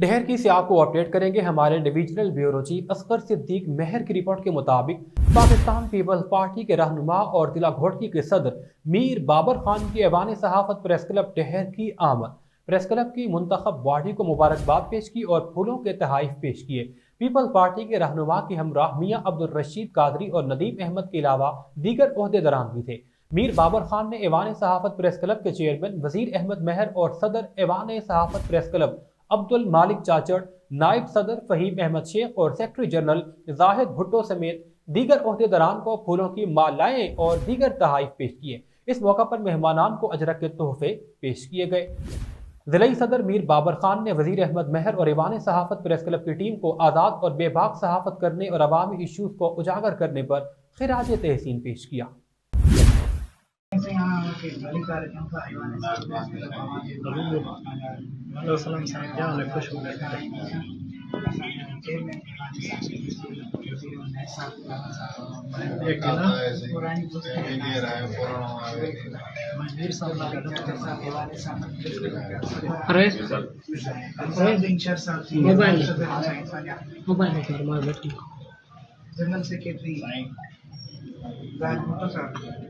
ڈہر کی سے آپ کو اپڈیٹ کریں گے ہمارے divisional bureau chief Askar Siddique Mehr کی رپورٹ کے مطابق پاکستان پیپلز پارٹی کے رہنما اور ضلع گھوٹکی کے صدر میر بابر خان کی ایوان صحافت پریس کلب ڈہر کی آمد۔ پریس کلب کی منتخب باڈی کو مبارکباد پیش کی اور پھولوں کے تحائف پیش کیے۔ پیپل پارٹی کے رہنما کی ہمراہ میاں عبدالرشید قادری اور ندیم احمد کے علاوہ دیگر عہدے دران بھی تھے۔ میر بابر خان نے ایوان صحافت پریس کلب کے چیئرمین وزیر احمد مہر اور صدر ایوان صحافت پریس کلب عبد المالک چاچڑ، نائب صدر فہیم احمد شیخ اور سیکٹری جنرل زاہد بھٹو سمیت دیگر عہدیداران کو پھولوں کی مالائیں اور دیگر تحائف پیش کیے۔ اس موقع پر مہمانان کو اجرک کے تحفے پیش کیے گئے۔ ضلعی صدر میر بابر خان نے وزیر احمد مہر اور ایوان صحافت پریس کلب کی ٹیم کو آزاد اور بے باک صحافت کرنے اور عوامی ایشوز کو اجاگر کرنے پر خراج تحسین پیش کیا۔ Mobile general secretary Raj motor صاحب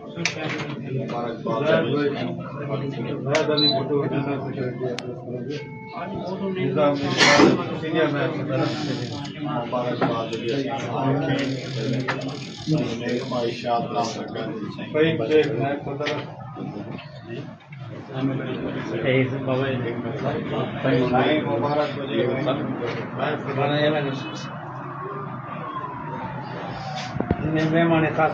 مبارک مہمان خاص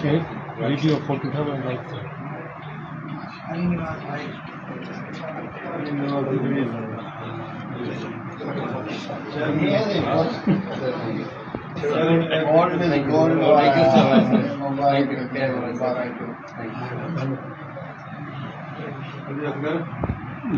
Şey, video fotoğrafı anlattı. Niye değil? Thank you, sir. Thank you. Thank you.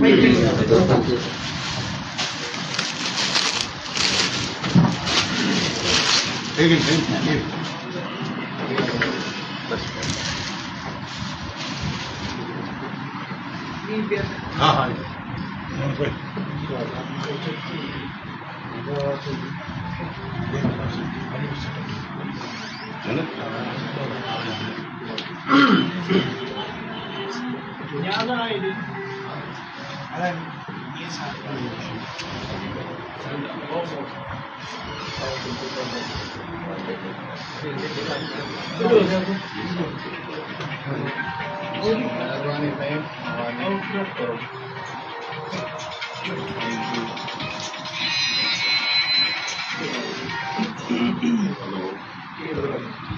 没这个，这个工资。这个挣。这边。啊哈。不会。一个，一个，一个，على يسحب Thank you.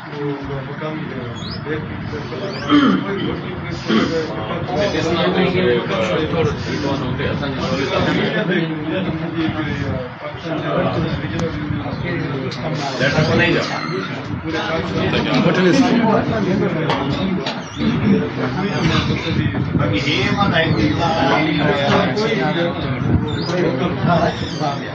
It is not only for people on the That's Apanaya. Botanist.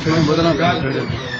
film Badla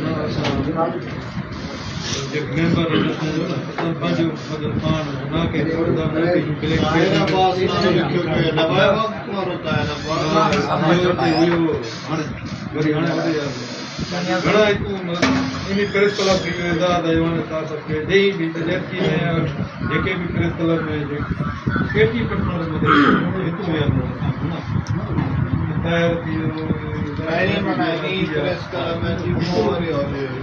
member of Sarpanch Fadil Khan na ke da na ke kile ke na paas na ke ke na ba ba ko rota hai na ba ab jo ke yo hane gari hane hote ja ઘણા એક એની press club વિવેદા દૈવાને તા સકે દેઈ વિદ્યાર્થી ને એકે ભી press club મે જે KT પટનર મે હેતુ મે ના તાયર થી રાયે મનાઈ પ્રેસ ક્લબ મે જી મોરી ઓલે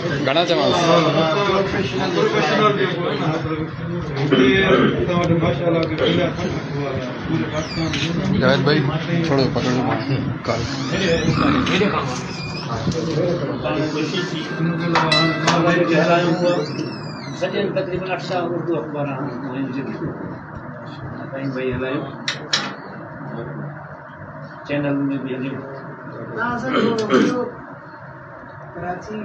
ઘણા જણા જવેદભાઈ થોડો પકડો કાલ સજન તકરીબન આઠ સાલ ઉર્દુ અખબાર ભાઈ હલાયો ચેનલ ને બી હલ્યું કરાચી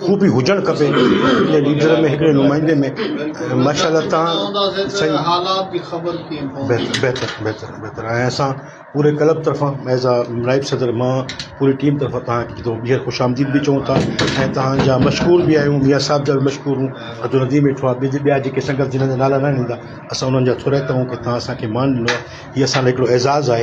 خوبی ہوجن میں بہتر بہتر بہتر پورے کلب طرف ایز ا رائف صدر میں پوری ٹیم طرف تاکہ خوش آمدید بھی چاؤں تھا مشکور بھی آیا صاحب جا مشکر ہوں ادھر ندی ویٹو سنگت جن کا نالا نہ ہندا ان کو مان دنو یہ اعزاز ہے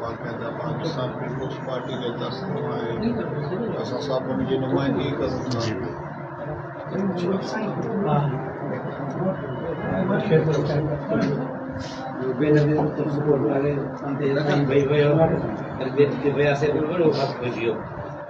باقاعدہ پاکستان پیپلز پارٹی کے دستوں آئے ایسا صاحب ہم یہ نمائندگی کروں تھا بھائی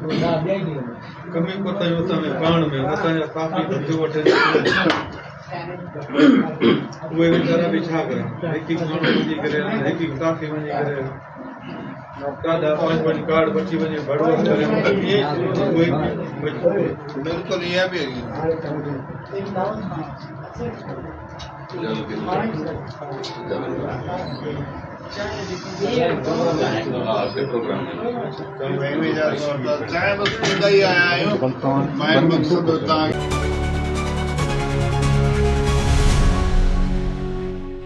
کمی پتہ ہی ہوتا میں پان میں ہوتا ہے کافی بندے وٹے وہ ایک جارہ بھی چھا گئے ایک ایک کافی بندے کرے ایک ایک کافی بندے کرے ایک ایک کافی بندے کرے موسیقی ਮੈਂ ਵੀ ਜਾ ਰਿਹਾ ਹਾਂ ਤਾਂ ਮੈਂ ਸੁਣਦਾ ਹੀ ਆਇਆ ਹਾਂ ਮੈਂ ਮਕਸਦ ਹੁੰਦਾ